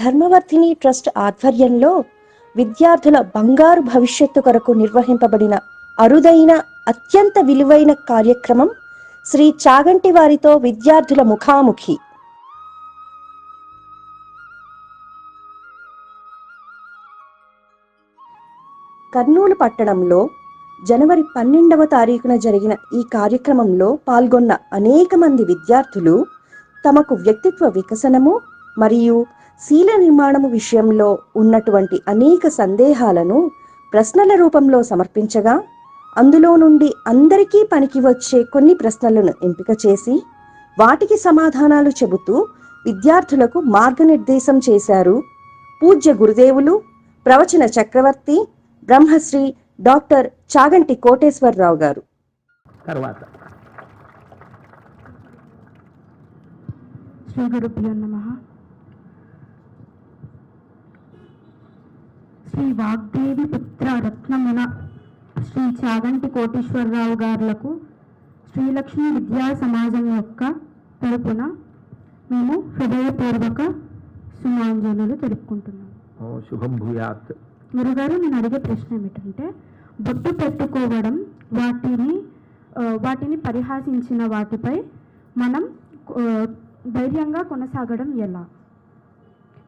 Dharmavardhini trust ఆధ్వర్యంలో విద్యార్థుల బంగారు భవిష్యత్తు కొరకు నిర్వహింపబడిన అరుదైన అత్యంత విలువైన కార్యక్రమం శ్రీ చాగంటి వారితో విద్యార్థుల ముఖాముఖి. కర్నూలు పట్టణంలో జనవరి పన్నెండవ తారీఖున జరిగిన ఈ కార్యక్రమంలో పాల్గొన్న అనేక మంది విద్యార్థులు తమకు వ్యక్తిత్వ వికసనము మరియు శీల నిర్మాణము విషయంలో ఉన్నటువంటి అనేక సందేహాలను ప్రశ్నల రూపంలో సమర్పించగా అందులో నుండి అందరికీ పనికి వచ్చే కొన్ని ప్రశ్నలను ఎంపిక చేసి వాటికి సమాధానాలు చెబుతూ విద్యార్థులకు మార్గనిర్దేశం చేశారు పూజ్య గురుదేవులు ప్రవచన చక్రవర్తి బ్రహ్మశ్రీ డాక్టర్ చాగంటి కోటేశ్వరరావు గారు. తర్వాత. శ్రీ గురుభ్యో నమ. శ్రీ వాగ్దేవి పుత్ర రత్నమున శ్రీ చాగంటి కోటేశ్వరరావు గారులకు శ్రీలక్ష్మి విద్యా సమాజం యొక్క తరపున మేము హృదయపూర్వక సుమాంజనులు తెలుపుకుంటున్నాం. ఓ శుభం భూయాత్. గురుగారు నేను అడిగే ప్రశ్న ఏమిటంటే బొట్టు పెట్టుకోవడం వాటిని వాటిని పరిహాసించిన వాటిపై మనం ధైర్యంగా కొనసాగడం ఎలా?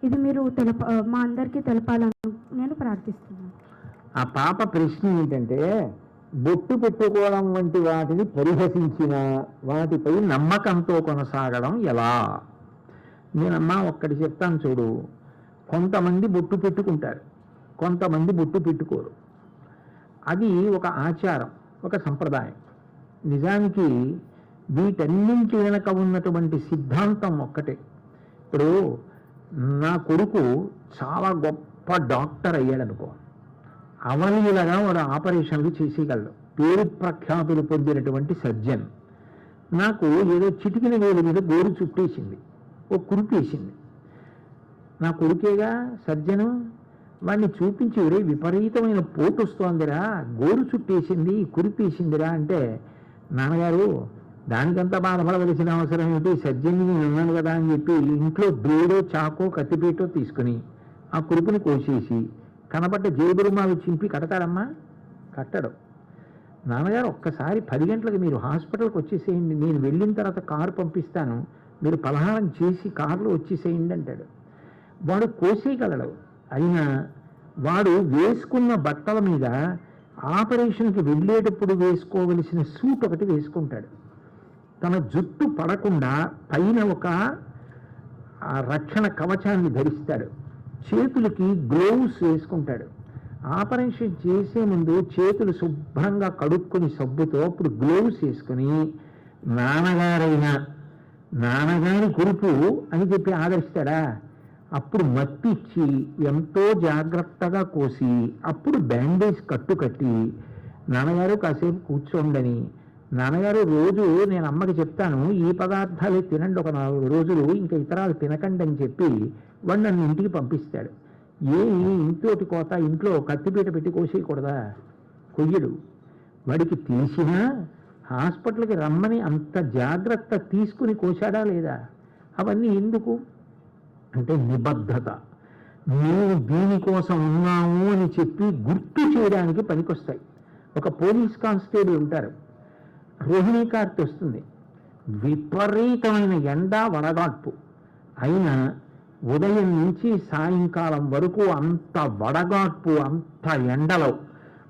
ఇది మీరు తెలప మా అందరికీ తెలపాలని నేను ప్రార్థిస్తున్నాను. ఆ పాప ప్రశ్న ఏంటంటే బొట్టు పెట్టుకోవడం వంటి వాటిని పరిహసించిన వాటిపై నమ్మకంతో కొనసాగడం ఎలా? నేనమ్మా ఒక్కటి చెప్తాను చూడు. కొంతమంది బొట్టు పెట్టుకుంటారు. కొంతమంది బొట్టు పెట్టుకోరు. అది ఒక ఆచారం ఒక సంప్రదాయం. నిజానికి వీటన్నింటి వెనక ఉన్నటువంటి సిద్ధాంతం ఒక్కటే. ఇప్పుడు నా కొడుకు చాలా గొప్ప డాక్టర్ అయ్యాడనుకో. అవలీలగా వాడు ఆపరేషన్లు చేసేయగలడు. పేరు ప్రఖ్యాతులు పొందినటువంటి సర్జన్. నాకు ఏదో చిటికిన వేలు మీద గోరు చుట్టేసింది. ఓ కురిపేసింది నా కొడుకేగా సర్జను వాడిని చూపించి ఒరే విపరీతమైన పోటు వస్తోందిరా గోరు చుట్టేసింది కురిపేసిందిరా అంటే నాన్నగారు దానికంతా బాధపడవలసిన అవసరం ఏమిటి? సర్జన్ నేను ఉన్నాను కదా అని చెప్పి ఇంట్లో బ్లేడో చాకో కత్తిపేటో తీసుకుని ఆ కురుపుని కోసేసి కనబడ్డ జేబురుమాలు చింపి కడతారమ్మా. కట్టడం. నాన్నగారు ఒక్కసారి పది గంటలకు మీరు హాస్పిటల్కి వచ్చేసేయండి. నేను వెళ్ళిన తర్వాత కారు పంపిస్తాను. మీరు పలహారం చేసి కారులో వచ్చేసేయండి అంటాడు. వాడు కోసేయగలడు. అయినా వాడు వేసుకున్న బట్టల మీద ఆపరేషన్కి వెళ్ళేటప్పుడు వేసుకోవలసిన సూట్ ఒకటి వేసుకుంటాడు. తన జుట్టు పడకుండా పైన ఒక రక్షణ కవచాన్ని ధరిస్తాడు. చేతులకి గ్లోవ్స్ వేసుకుంటాడు. ఆపరేషన్ చేసే ముందు చేతులు శుభ్రంగా కడుక్కొని సబ్బుతో అప్పుడు గ్లోవ్స్ వేసుకొని నాన్నగారైన నాన్నగారి కురుపు అని చెప్పి ఆదరిస్తాడా? అప్పుడు మత్తిచ్చి ఎంతో జాగ్రత్తగా కోసి అప్పుడు బ్యాండేజ్ కట్టు కట్టి నాన్నగారు కాసేపు కూర్చోండని నాన్నగారు రోజు నేను అమ్మకి చెప్తాను ఈ పదార్థాలే తినండి ఒక నాలుగు రోజులు ఇంకా ఇతరాలు తినకండి అని చెప్పి వాడు నన్ను ఇంటికి పంపిస్తాడు. ఏ ఇంట్లోటి కోత ఇంట్లో కత్తిపీట పెట్టి కోసేయకూడదా? కొయ్యడు. వాడికి తెలిసినా హాస్పిటల్కి రమ్మని అంత జాగ్రత్త తీసుకుని కోశాడా లేదా? అవన్నీ ఎందుకు? అంటే నిబద్ధత. మేము దీనికోసం ఉన్నాము అని చెప్పి గుర్తు చేయడానికి పనికొస్తాయి. ఒక పోలీస్ కానిస్టేబుల్ ఉంటారు. రోహిణీ కార్తె వస్తుంది. విపరీతమైన ఎండ వడగాడ్పు. అయినా ఉదయం నుంచి సాయంకాలం వరకు అంత వడగాడ్పు అంత ఎండలో.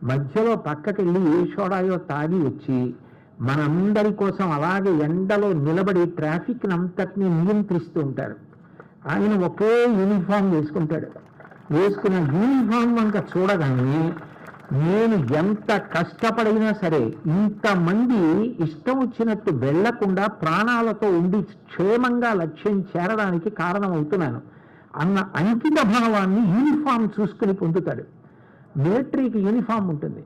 మధ్యలో పక్కకెళ్ళి ఏ సోడాయో తాగి వచ్చి మనందరి కోసం అలాగే ఎండలో నిలబడి ట్రాఫిక్ని అంతటినీ నియంత్రిస్తూ ఉంటారు. ఆయన ఒకే యూనిఫామ్ వేసుకుంటాడు. వేసుకున్న యూనిఫామ్ అంతా చూడగానే నేను ఎంత కష్టపడినా సరే ఇంతమంది ఇష్టం వచ్చినట్టు వెళ్ళకుండా ప్రాణాలతో ఉండి క్షేమంగా లక్ష్యం చేరడానికి కారణమవుతున్నాను. అన్న అంకిత భావాన్ని యూనిఫామ్ చూసుకుని పొందుతాడు. మిలిటరీకి యూనిఫామ్ ఉంటుంది.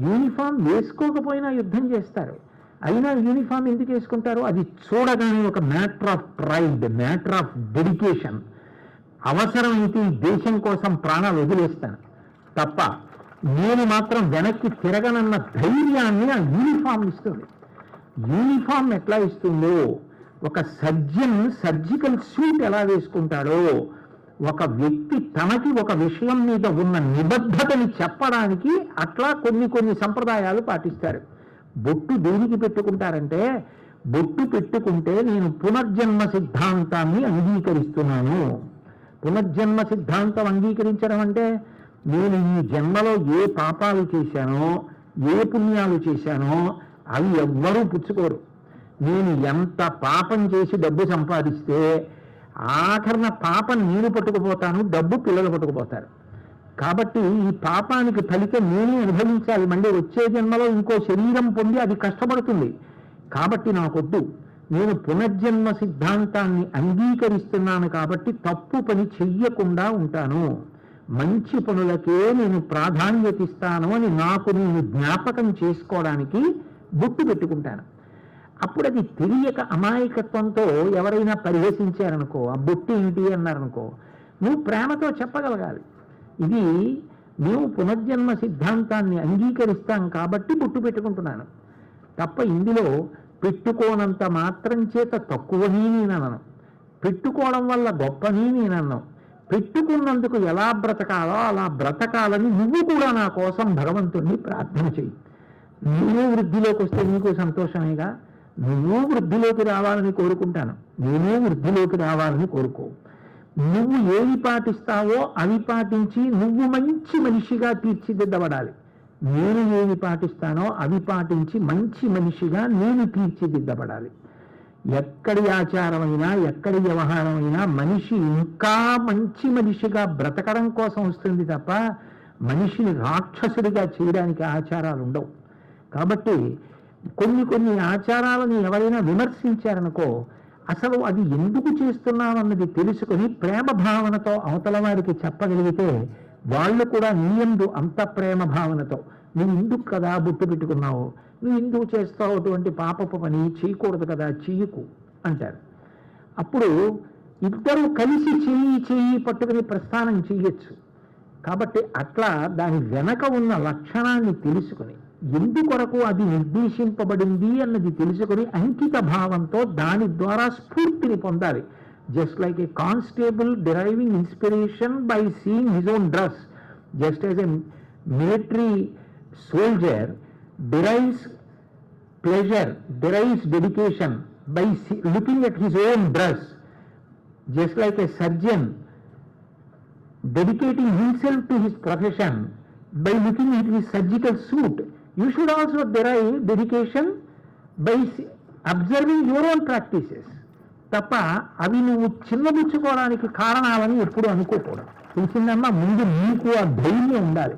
యూనిఫామ్ వేసుకోకపోయినా యుద్ధం చేస్తారు. అయినా యూనిఫామ్ ఎందుకు వేసుకుంటారు? అది చూడగానే ఒక matter of pride matter of dedication. అవసరమైతే ఈ దేశం కోసం ప్రాణాలు వదిలేస్తాను. తప్ప నేను మాత్రం వెనక్కి తిరగనన్న ధైర్యాన్ని ఆ యూనిఫామ్ ఇస్తుంది. యూనిఫామ్ ఎట్లా ఇస్తుందో? ఒక సర్జన్ సర్జికల్ సూట్ ఎలా వేసుకుంటాడో? ఒక వ్యక్తి తనకి ఒక విషయం మీద ఉన్న నిబద్ధతని చెప్పడానికి అట్లా కొన్ని కొన్ని సంప్రదాయాలు పాటిస్తారు. బొట్టు దేనికి పెట్టుకుంటారంటే బొట్టు పెట్టుకుంటే నేను పునర్జన్మ సిద్ధాంతాన్ని అంగీకరిస్తున్నాను. పునర్జన్మ సిద్ధాంతం అంగీకరించడం అంటే నేను ఈ జన్మలో ఏ పాపాలు చేశానో ఏ పుణ్యాలు చేశానో అవి ఎవ్వరూ పుచ్చుకోరు. నేను ఎంత పాపం చేసి డబ్బు సంపాదిస్తే ఆఖరణ పాపం నేను పట్టుకుపోతాను డబ్బు పిల్లలు పట్టుకుపోతారు. కాబట్టి ఈ పాపానికి ఫలితం నేనే అనుభవించాలి. మళ్ళీ వచ్చే జన్మలో ఇంకో శరీరం పొంది అది కష్టపడుతుంది. కాబట్టి నాకొద్దు. నేను పునర్జన్మ సిద్ధాంతాన్ని అంగీకరిస్తున్నాను కాబట్టి తప్పు పని చెయ్యకుండా ఉంటాను. మంచి పనులకే నేను ప్రాధాన్యత ఇస్తాను అని నాకు నేను జ్ఞాపకం చేసుకోవడానికి బొట్టు పెట్టుకుంటాను. అప్పుడు అది తెలియక అమాయకత్వంతో ఎవరైనా పరిహసించారనుకో ఆ బొట్టు ఏంటి? అన్నారనుకో నువ్వు ప్రేమతో చెప్పగలగాలి. ఇది మేము పునర్జన్మ సిద్ధాంతాన్ని అంగీకరిస్తాం కాబట్టి బొట్టు పెట్టుకుంటున్నాను. తప్ప ఇందులో పెట్టుకోనంత మాత్రం చేత తక్కువని నేనను పెట్టుకోవడం వల్ల గొప్పని నేనన్ను. పెట్టుకున్నందుకు ఎలా బ్రతకాలో అలా బ్రతకాలని నువ్వు కూడా నా కోసం భగవంతుణ్ణి ప్రార్థన చెయ్యి. నేను వృద్ధిలోకి వస్తే నీకు సంతోషమేగా? నువ్వు వృద్ధిలోకి రావాలని కోరుకుంటాను. నేనే వృద్ధిలోకి రావాలని కోరుకో. నువ్వు ఏవి పాటిస్తావో అవి పాటించి నువ్వు మంచి మనిషిగా తీర్చిదిద్దబడాలి. నేను ఏవి పాటిస్తానో అవి పాటించి మంచి మనిషిగా నేను తీర్చిదిద్దబడాలి. ఎక్కడి ఆచారమైనా ఎక్కడి వ్యవహారమైనా మనిషి ఇంకా మంచి మనిషిగా బ్రతకడం కోసం వస్తుంది తప్ప మనిషిని రాక్షసుడిగా చేయడానికి ఆచారాలు ఉండవు. కాబట్టి కొన్ని కొన్ని ఆచారాలను ఎవరైనా విమర్శించారనుకో అసలు అది ఎందుకు చేస్తున్నామన్నది తెలుసుకొని ప్రేమ భావనతో అవతల వారికి చెప్పగలిగితే వాళ్ళు కూడా నీ యందు అంత ప్రేమ భావనతో నువ్వు ఎందుకు కదా బుట్టు పెట్టుకున్నావు? నువ్వు ఎందుకు చేస్తావు అటువంటి పాపపు పని? చేయకూడదు కదా చెయ్యకు అంటారు. అప్పుడు ఇద్దరు కలిసి చెయ్యి చెయ్యి పట్టుకుని ప్రస్థానం చేయొచ్చు. కాబట్టి అట్లా దాని వెనక ఉన్న లక్షణాన్ని తెలుసుకుని ఎందుకొరకు అది నిర్దేశింపబడింది అన్నది తెలుసుకుని అంకిత భావంతో దాని ద్వారా స్ఫూర్తిని పొందాలి. Just like a constable deriving inspiration by seeing his own dress just as a military soldier derives pleasure derives dedication by looking at his own dress just like a surgeon dedicating himself to his profession by looking at his surgical suit, you should also derive dedication by s- observing your own practices. తప్ప అవి నువ్వు చిన్నబుచ్చుకోవడానికి కారణాలని ఎప్పుడు అనుకోకూడదు తెలిసిందమ్మా ముందు నీకు ఆ ధైర్యం ఉండాలి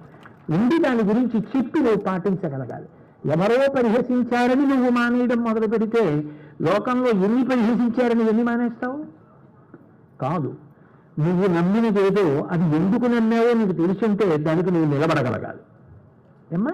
ఉండి దాని గురించి చెప్పి నువ్వు పాటించగలగాలి. ఎవరో పరిహసించారని నువ్వు మానేయడం మొదలు పెడితే లోకంలో ఎన్ని పరిహసించారని ఎన్ని మానేస్తావు? కాదు. నువ్వు నమ్మినదేదో అది ఎందుకు నమ్మావో నీకు తెలిసి ఉంటే దానికి నువ్వు నిలబడగలగాలి. ఏమ్మా?